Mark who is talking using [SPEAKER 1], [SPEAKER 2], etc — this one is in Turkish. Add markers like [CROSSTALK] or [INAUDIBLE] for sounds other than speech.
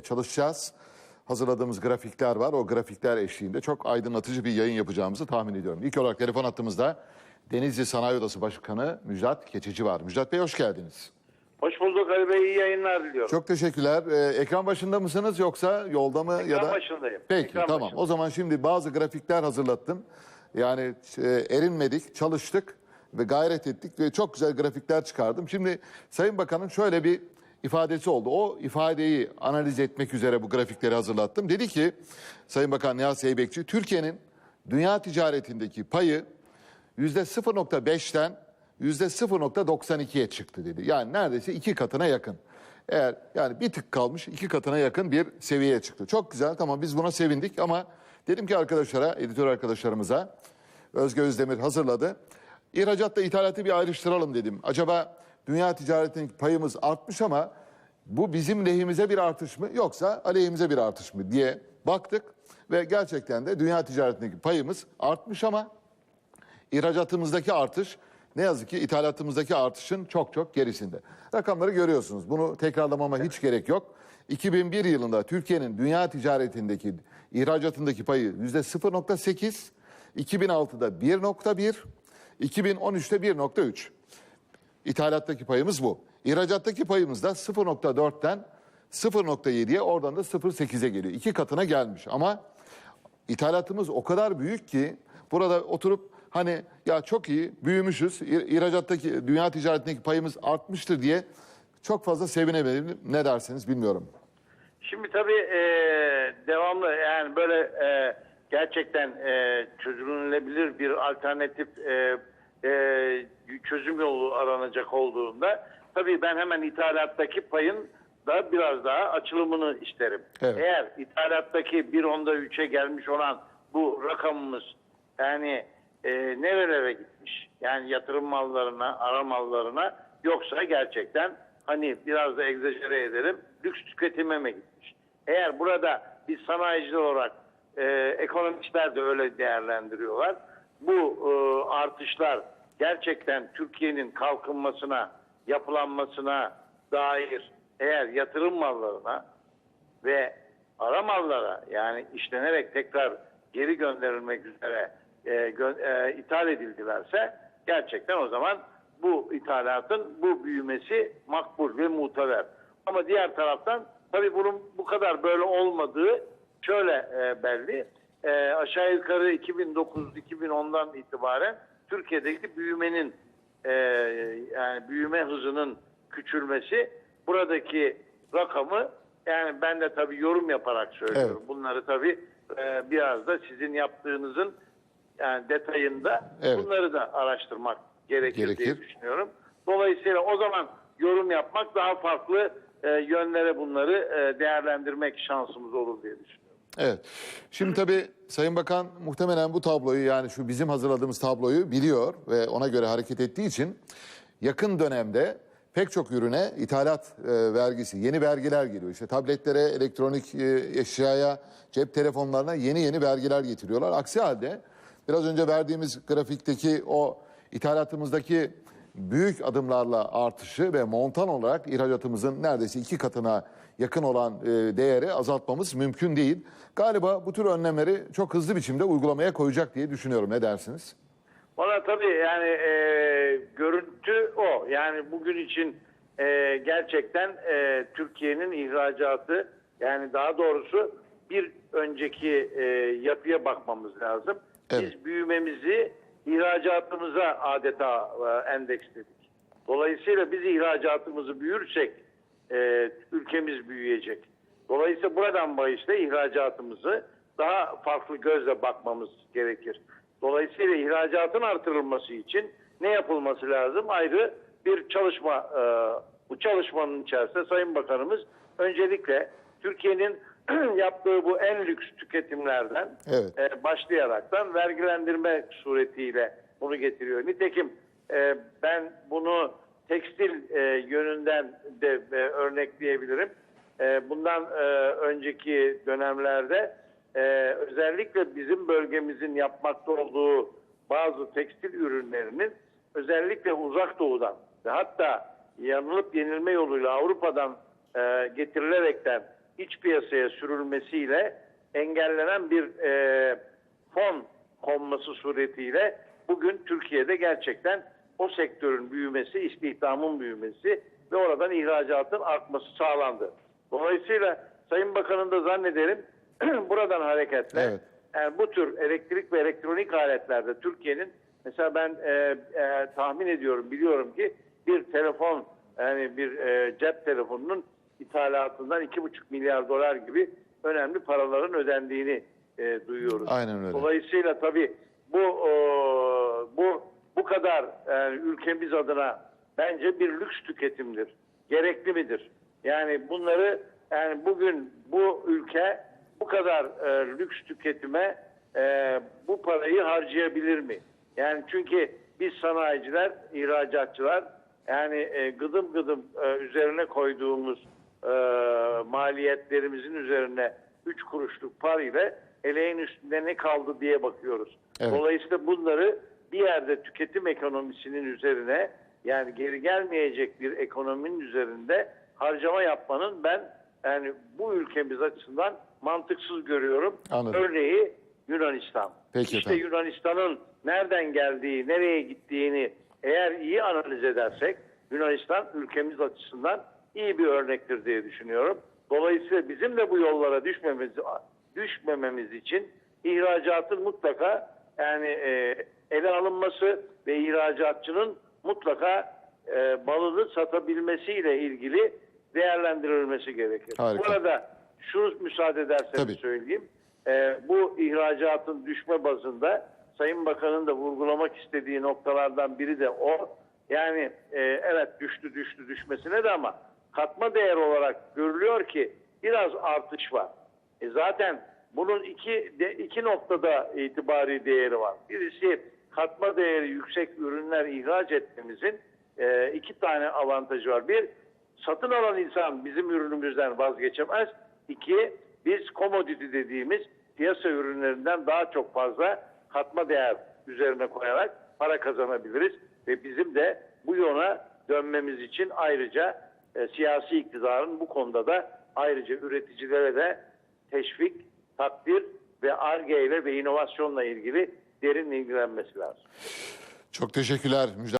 [SPEAKER 1] çalışacağız. Hazırladığımız grafikler var. O grafikler eşliğinde çok aydınlatıcı bir yayın yapacağımızı tahmin ediyorum. İlk olarak telefon hattımızda Denizli Sanayi Odası Başkanı Müjdat Keçici var. Müjdat Bey hoş geldiniz.
[SPEAKER 2] Hoş bulduk Ali Bey. iyi yayınlar diliyorum.
[SPEAKER 1] Çok teşekkürler. Ee, ekran başında mısınız yoksa yolda mı ya da?
[SPEAKER 2] başındayım.
[SPEAKER 1] Peki
[SPEAKER 2] Ekran
[SPEAKER 1] tamam.
[SPEAKER 2] başında.
[SPEAKER 1] O zaman şimdi bazı grafikler hazırlattım. Yani e, erinmedik, çalıştık ve gayret ettik ve çok güzel grafikler çıkardım. Şimdi Sayın Bakan'ın şöyle bir ifadesi oldu. O ifadeyi analiz etmek üzere bu grafikleri hazırlattım. Dedi ki Sayın Bakan Nihat Zeybekçi, Türkiye'nin dünya ticaretindeki payı yüzde 0.5'ten yüzde 0.92'ye çıktı dedi. Yani neredeyse iki katına yakın. Eğer yani bir tık kalmış iki katına yakın bir seviyeye çıktı. Çok güzel tamam biz buna sevindik ama dedim ki arkadaşlara, editör arkadaşlarımıza Özge Özdemir hazırladı. İhracatla ithalatı bir ayrıştıralım dedim. Acaba dünya ticaretindeki payımız artmış ama bu bizim lehimize bir artış mı yoksa aleyhimize bir artış mı diye baktık. Ve gerçekten de dünya ticaretindeki payımız artmış ama İhracatımızdaki artış ne yazık ki ithalatımızdaki artışın çok çok gerisinde. Rakamları görüyorsunuz. Bunu tekrarlamama hiç gerek yok. 2001 yılında Türkiye'nin dünya ticaretindeki ihracatındaki payı %0.8, 2006'da 1.1, 2013'te 1.3. İthalattaki payımız bu. İhracattaki payımız da 0.4'ten 0.7'ye oradan da 0.8'e geliyor. İki katına gelmiş ama ithalatımız o kadar büyük ki burada oturup hani ya çok iyi büyümüşüz ihracattaki dünya ticaretindeki payımız artmıştır diye çok fazla sevinemedim. Ne dersiniz bilmiyorum.
[SPEAKER 2] Şimdi tabii e, devamlı yani böyle e, gerçekten e, çözümlenebilir bir alternatif e, e, çözüm yolu aranacak olduğunda tabii ben hemen ithalattaki payın da biraz daha açılımını isterim.
[SPEAKER 1] Evet.
[SPEAKER 2] Eğer ithalattaki 1.10'da 3'e gelmiş olan bu rakamımız yani e, nerelere gitmiş? Yani yatırım mallarına, ara mallarına yoksa gerçekten hani biraz da egzajere edelim lüks tüketime mi gitmiş? Eğer burada biz sanayiciler olarak e, ekonomistler de öyle değerlendiriyorlar. Bu e, artışlar gerçekten Türkiye'nin kalkınmasına, yapılanmasına dair eğer yatırım mallarına ve ara mallara yani işlenerek tekrar geri gönderilmek üzere e, gö- e, ithal edildilerse gerçekten o zaman bu ithalatın bu büyümesi makbul ve muteber. Ama diğer taraftan tabii bunun bu kadar böyle olmadığı şöyle e, belli. E, aşağı yukarı 2009-2010'dan itibaren Türkiye'deki büyümenin e, yani büyüme hızının küçülmesi buradaki rakamı yani ben de tabii yorum yaparak söylüyorum.
[SPEAKER 1] Evet.
[SPEAKER 2] Bunları tabii e, biraz da sizin yaptığınızın yani detayında
[SPEAKER 1] Evet.
[SPEAKER 2] bunları da araştırmak gerekir, diye
[SPEAKER 1] Gerekir.
[SPEAKER 2] düşünüyorum. Dolayısıyla o zaman yorum yapmak daha farklı e, yönlere bunları e, değerlendirmek şansımız olur diye düşünüyorum.
[SPEAKER 1] Evet. Şimdi tabii Sayın Bakan muhtemelen bu tabloyu yani şu bizim hazırladığımız tabloyu biliyor ve ona göre hareket ettiği için yakın dönemde pek çok ürüne ithalat e, vergisi, yeni vergiler geliyor. İşte tabletlere, elektronik e, eşyaya, cep telefonlarına yeni yeni vergiler getiriyorlar. Aksi halde biraz önce verdiğimiz grafikteki o ithalatımızdaki büyük adımlarla artışı ve montan olarak ihracatımızın neredeyse iki katına yakın olan e, değeri azaltmamız mümkün değil. Galiba bu tür önlemleri çok hızlı biçimde uygulamaya koyacak diye düşünüyorum. Ne dersiniz?
[SPEAKER 2] Valla tabii yani e, görüntü o. Yani bugün için e, gerçekten e, Türkiye'nin ihracatı yani daha doğrusu bir önceki e, yapıya bakmamız lazım.
[SPEAKER 1] Evet.
[SPEAKER 2] Biz büyümemizi ihracatımıza adeta e, endeksledik. Dolayısıyla biz ihracatımızı büyürsek e, ülkemiz büyüyecek. Dolayısıyla buradan bahisle ihracatımızı daha farklı gözle bakmamız gerekir. Dolayısıyla ihracatın artırılması için ne yapılması lazım? Ayrı bir çalışma. e, bu çalışmanın içerisinde Sayın Bakanımız öncelikle Türkiye'nin [CLEARS THROAT] yaptığı bu en lüks tüketimlerden
[SPEAKER 1] Evet.
[SPEAKER 2] e, başlayaraktan vergilendirme suretiyle bunu getiriyor. Nitekim e, ben bunu tekstil e, yönünden de e, örnekleyebilirim. E, bundan e, önceki dönemlerde e, özellikle bizim bölgemizin yapmakta olduğu bazı tekstil ürünlerinin özellikle uzak doğudan ve hatta yanılıp yenilme yoluyla Avrupa'dan e, getirilerekten iç piyasaya sürülmesiyle engellenen bir e, fon konması suretiyle bugün Türkiye'de gerçekten o sektörün büyümesi, istihdamın büyümesi ve oradan ihracatın artması sağlandı. Dolayısıyla Sayın Bakan'ın da zannederim [CLEARS THROAT] buradan hareketle
[SPEAKER 1] Evet.
[SPEAKER 2] yani bu tür elektrik ve elektronik aletlerde Türkiye'nin mesela ben e, e, tahmin ediyorum, biliyorum ki bir telefon yani bir e, cep telefonunun ithalatından 2,5 milyar dolar gibi önemli paraların ödendiğini e, duyuyoruz.
[SPEAKER 1] Aynen öyle.
[SPEAKER 2] Dolayısıyla tabii bu o, bu bu kadar yani ülkemiz adına bence bir lüks tüketimdir. Gerekli midir? Yani bunları yani bugün bu ülke bu kadar e, lüks tüketime e, bu parayı harcayabilir mi? Yani çünkü biz sanayiciler, ihracatçılar yani e, gıdım gıdım e, üzerine koyduğumuz e, maliyetlerimizin üzerine 3 kuruşluk par ile eleğin üstünde ne kaldı diye bakıyoruz.
[SPEAKER 1] Evet.
[SPEAKER 2] Dolayısıyla bunları bir yerde tüketim ekonomisinin üzerine yani geri gelmeyecek bir ekonominin üzerinde harcama yapmanın ben yani bu ülkemiz açısından mantıksız görüyorum.
[SPEAKER 1] Anladım.
[SPEAKER 2] Örneği Yunanistan.
[SPEAKER 1] Peki
[SPEAKER 2] işte. Yunanistan'ın nereden geldiği, nereye gittiğini eğer iyi analiz edersek Yunanistan ülkemiz açısından iyi bir örnektir diye düşünüyorum. Dolayısıyla bizim de bu yollara düşmemiz düşmememiz için ihracatın mutlaka yani e, ele alınması ve ihracatçının mutlaka e, malını satabilmesiyle ilgili değerlendirilmesi gerekir.
[SPEAKER 1] Harika.
[SPEAKER 2] Bu arada şunu müsaade ederseniz
[SPEAKER 1] Tabii.
[SPEAKER 2] söyleyeyim. Ee, bu ihracatın düşme bazında Sayın Bakan'ın da vurgulamak istediği noktalardan biri de o. Yani e, evet düştü düştü düşmesine de ama katma değer olarak görülüyor ki biraz artış var. E zaten bunun iki de, iki noktada itibari değeri var. Birisi katma değeri yüksek ürünler ihraç etmemizin e, iki tane avantajı var. Bir, satın alan insan bizim ürünümüzden vazgeçemez. İki, biz commodity dediğimiz piyasa ürünlerinden daha çok fazla katma değer üzerine koyarak para kazanabiliriz. Ve bizim de bu yona dönmemiz için ayrıca e, siyasi iktidarın bu konuda da ayrıca üreticilere de teşvik, takdir ve ARGE ile ve inovasyonla ilgili derin ilgilenmesi lazım.
[SPEAKER 1] Çok teşekkürler.